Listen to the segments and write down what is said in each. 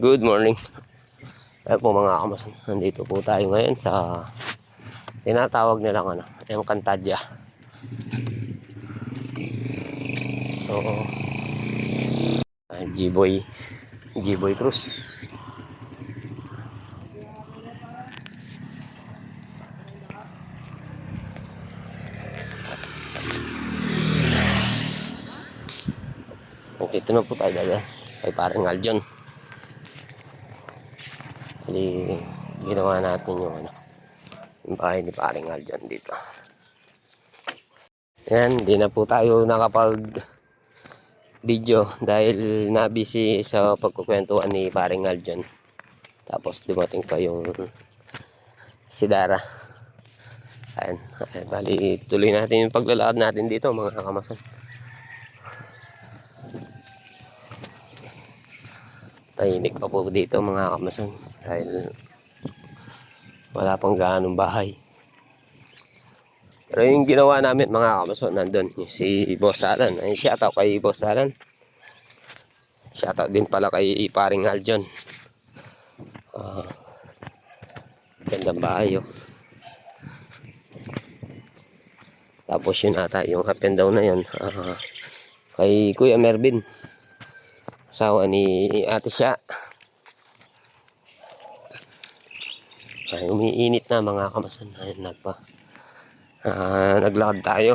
Good morning. Ayan po mga kamasan. Nandito po tayo ngayon sa tinatawag nilang ano, Encantadia. So, G-Boy G-Boy Cruz. Nandito na po tayo dada. Kay parang Aljon. Bali, ginawa natin yung ano, yung bahay ni paring Aljon dito. Yan, di na po tayo nakapag video dahil nabisi sa pagkukwentuhan ni paring Aljon. Tapos dumating pa yung si Dara. Ayan, ayan, bali tuloy natin yung paglalakad natin dito mga kamasan. Tahimik pa po dito mga kamasan dahil wala pang gaanong bahay. Pero yung ginawa namin mga kamasan nandun si Boss Alan. Ay shoutout kay Boss Alan. Shoutout din pala kay paring Aljon. Ah, gandang bahay oh. Tapos yun ata yung up and down na yun. ah, kay Kuya Mervin asawa ni ate siya. Ay, umiinit na mga kamasan. Ayun, nagpa. Ah, naglakad tayo.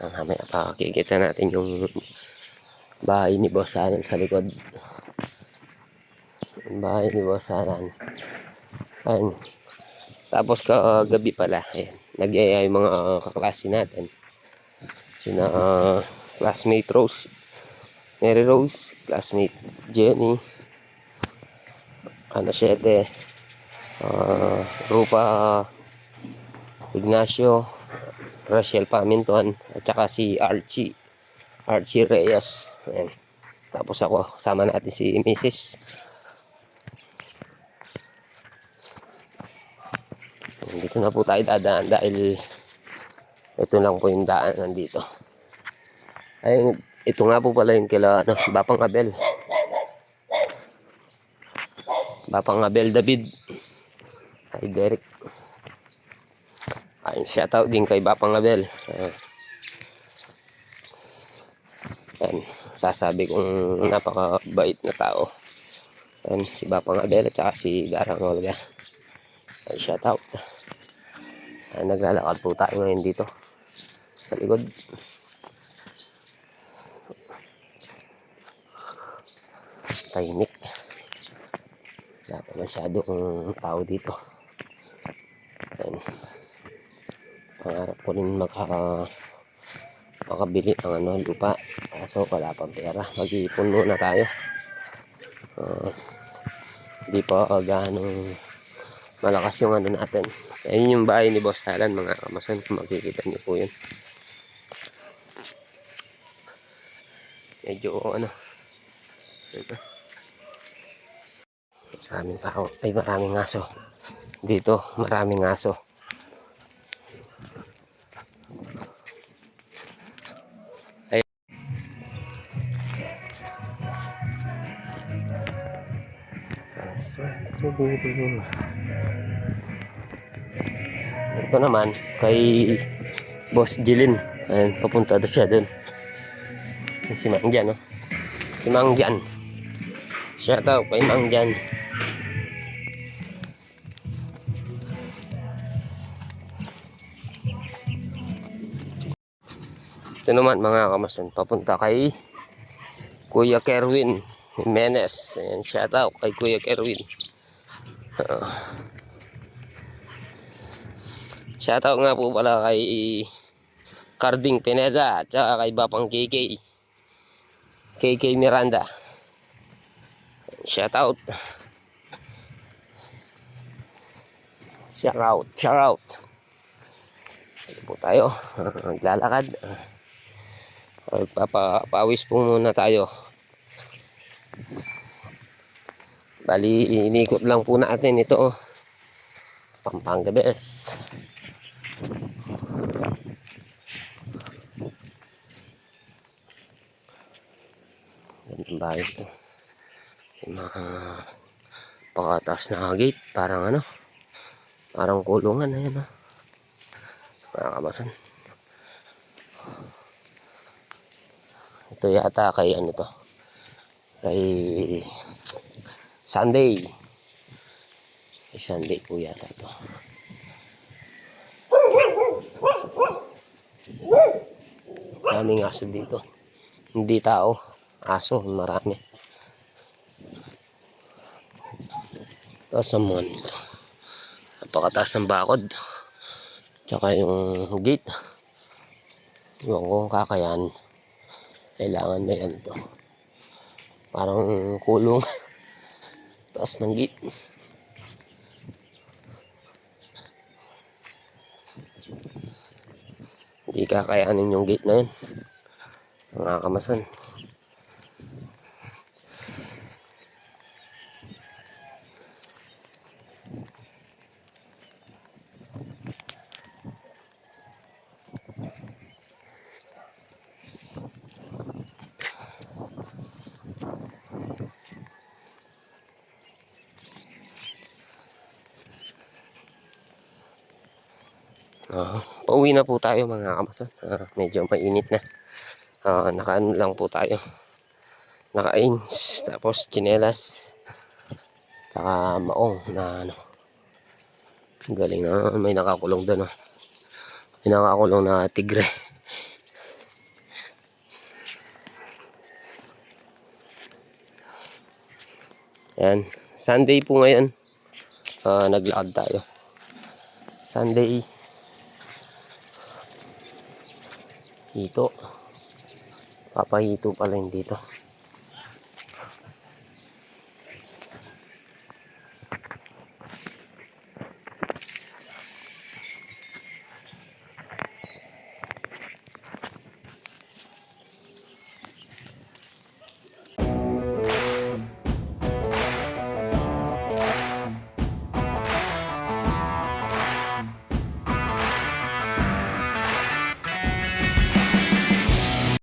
Ah, mamaya pa kikita natin yung bahay ni Boss sa likod. Bahay ni Boss Alan. Tapos kagabi pala, ayan, nag-iaya yung mga uh, kaklase natin. Sina uh, classmate Rose, Mary Rose, classmate Jenny, ano siyete, uh, Rupa Ignacio, Rachel Paminton, at saka si Archie. Archie Reyes. Ayan. Tapos ako, sama natin si Mrs. Dito na po tayo dadaan dahil ito lang po yung daan nandito. Ay, ito nga po pala yung kila ano, Bapang Abel. Bapang Abel David. Ay, Derek. Ay, shoutout din kay Bapang Abel. Ayan. Yan, sasabi kong napakabait na tao. Yan, si Bapang Abel at saka si Darang Olga. Ay, shout out. Ay, naglalakad po tayo ngayon dito. Sa likod. Tahimik. Wala pa masyadong tao dito. Yan. Pangarap ko rin maka makabili ng ano, lupa. Kaso wala pang pera. Mag-iipon muna tayo. Ah, Hindi pa uh, ganong malakas yung ano natin. Ayun yung bahay ni Boss Alan, mga kamasan. Kung makikita niyo po yun. Medyo ano. Ito. Maraming tao. Ay, maraming aso. Dito, maraming aso. Ito naman, kay Boss Jilin. Ayan, papunta doon siya. Ayan, Si Mang Jan, no? Si Mang Jan. Shout out kay Mang Jan. Ito naman mga kamasan, papunta kay Kuya Kerwin Jimenez. Ayan, shout out kay Kuya Kerwin. Ah. shout out nga po pala kay Carding Pineda at saka kay Bapang KK. KK Miranda. Shout out. Shout out. Shout out. Ito po tayo. Naglalakad. Magpapawis po muna tayo. Bali, inikot lang po natin ito. oh. Pampanga Bes. Gandang bahay ito. Yung mga pakataas na gate. Parang ano. Parang kulungan. Ayan ah. Mga kamasan. Ito yata kay ano to. Kay Sunday. Kay Sunday po yata to. Daming aso dito. Hindi tao. Aso, marami. Tapos naman ito. Napakataas ng bakod. Tsaka yung gate. Iwan ko kakayan. Kailangan may ano to. Parang kulong. Taas ng gate. Hindi kakayanin yung gate na yun. Mga kamason. Ah, pauwi na po tayo mga kamason. Ah, medyo mainit na. Ah, nakaano lang po tayo. Naka-ins, tapos chinelas. Tsaka maong na ano. Galing na may nakakulong doon. Oh. May nakakulong na tigre. Yan. Sunday po ngayon. Ah, naglakad tayo. Sunday. Hito. Papahito pala yung dito.